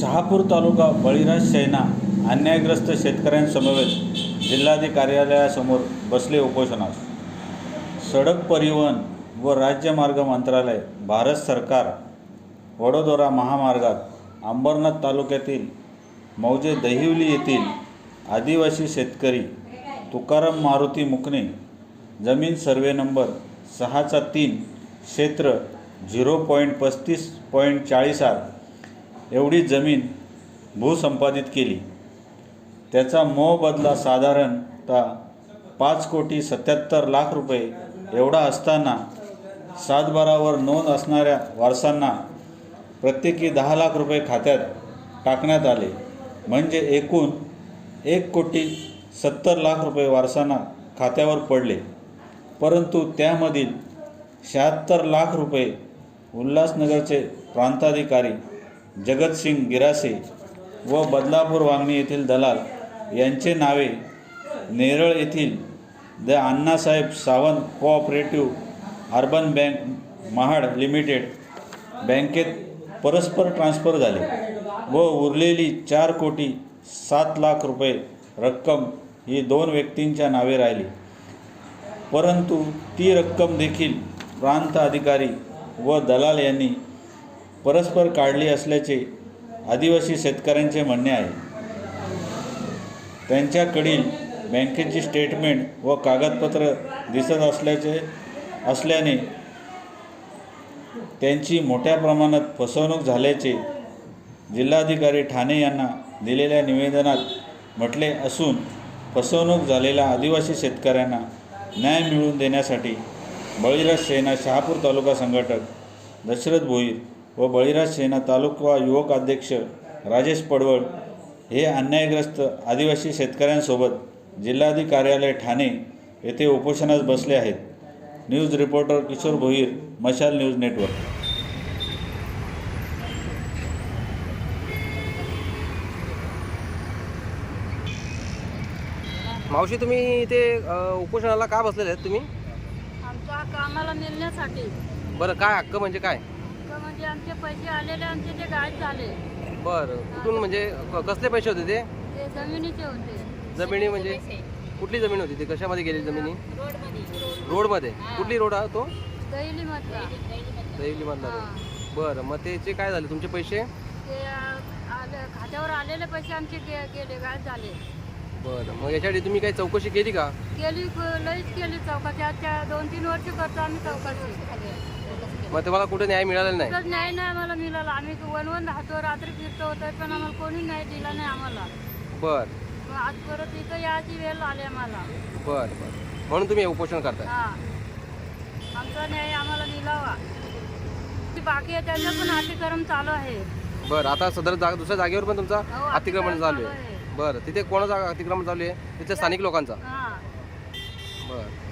शहापूर तालुका बळीराज सेना अन्यायग्रस्त शेतकऱ्यांसमवेत जिल्हाधिकारी कार्यालयासमोर बसले उपोषणास. सडक परिवहन व राज्य मार्ग मंत्रालय भारत सरकार वडोदरा महामार्गात अंबरनाथ तालुक्यातील मौजे दहिवली येथील आदिवासी शेतकरी तुकाराम मारुती मुकणे जमीन सर्वे नंबर सहाचा तीन क्षेत्र झिरो पॉईंट पस्तीस पॉईंट चाळीस आठ एवढी जमीन भूसंपादित केली. त्याचा मोबदला साधारणतः पाच कोटी सत्याहत्तर लाख रुपये एवढा असताना सातबारावर नोंद असणाऱ्या वारसांना प्रत्येकी दहा लाख रुपये खात्यात टाकण्यात आले. म्हणजे एकूण एक कोटी सत्तर लाख रुपये वारसांना खात्यावर पडले. परंतु त्यामधील शहात्तर लाख रुपये उल्हासनगरचे प्रांताधिकारी जगतसिंग गिरासे व बदलापूर वांगणी येथील दलाल यांचे नावे नेरळ येथील the Annasaheb Sawant co-operative urban bank Mahad limited बँकेत परस्पर ट्रान्स्फर झाले व उरलेली चार कोटी सात लाख रुपये रक्कम ही दोन व्यक्तींच्या नावे राहिली. परंतु ती रक्कम देखील प्रांत अधिकारी व दलाल यांनी परस्पर काढली असल्याचे आदिवासी शेतकऱ्यांचे म्हणणे आहे. त्यांच्याकडील बँकेची स्टेटमेंट व कागदपत्र दिसत असल्याचे असल्याने त्यांची मोठ्या प्रमाणात फसवणूक झाल्याचे जिल्हाधिकारी ठाणे यांना दिलेल्या निवेदनात म्हटले असून फसवणूक झालेल्या आदिवासी शेतकऱ्यांना न्याय मिळवून देण्यासाठी बळीराज सेना शहापूर तालुका संघटक दशरथ भोईर व बळीराज सेना तालुका युवक अध्यक्ष राजेश पडवळ हे अन्यायग्रस्त आदिवासी शेतकऱ्यांसोबत जिल्हाधिकारी कार्यालय ठाणे येथे उपोषणास बसले आहेत. न्यूज रिपोर्टर किशोर भोईर मशाल न्यूज नेटवर्क. मावशी तुम्ही इथे उपोषणाला का बसलेले आहेत तुम्ही? आमच्या कामाला मिळण्यासाठी. बरं काय हक्क म्हणजे काय? म्हणजे आमचे पैसे आलेले आमचे ते गायब झाले. बरं. कुठून म्हणजे क- कसले पैसे होते ते? ते जमिनीचे होते. जमिनी म्हणजे? कुठली जमीन होती ती? कशामध्ये गेली जमिनी? रोडमध्ये. कुठली रोड आहे तो? दैली मधला दैवलीमधला हा. रोड बरं. मग त्याचे काय झाले? तुमचे पैसे? ते आ- आले खात्यावर आलेले पैसे आमचे गे- गेले गायब झाले. बरं. मग याच्यासाठी तुम्ही काही चौकशी केली का? केली लईच केली चौकाशी. आजच्या दोन तीन वर्ष करतो आम्ही चौकाशी. मग तुम्हाला कुठे न्याय मिळालेला नाही? न्याय नाही आम्हाला मिळाला. आम्ही वन वन राहतो रात्री फिरतो तर पण आम्हाला कोणी न्याय दिला नाही आम्हाला. बरं. मग आज परत इथं याची वेळ आली आम्हाला. बरं बरं. म्हणून तुम्ही हे उपोषण करताय. हा. आमचा न्याय आम्हाला मिळावा. ती बाकी आहे त्यांचं पण अतिक्रम चालू आहे. बरं आता सदर जागा दुसऱ्या जागेवर पण तुमचा हो, अतिक्रमण चालू चालू आहे. आहे. बरं. तिथे कोणाचा अतिक्रमण चालू आहे? तिथे स्थानिक लोकांचा? हा. बरं.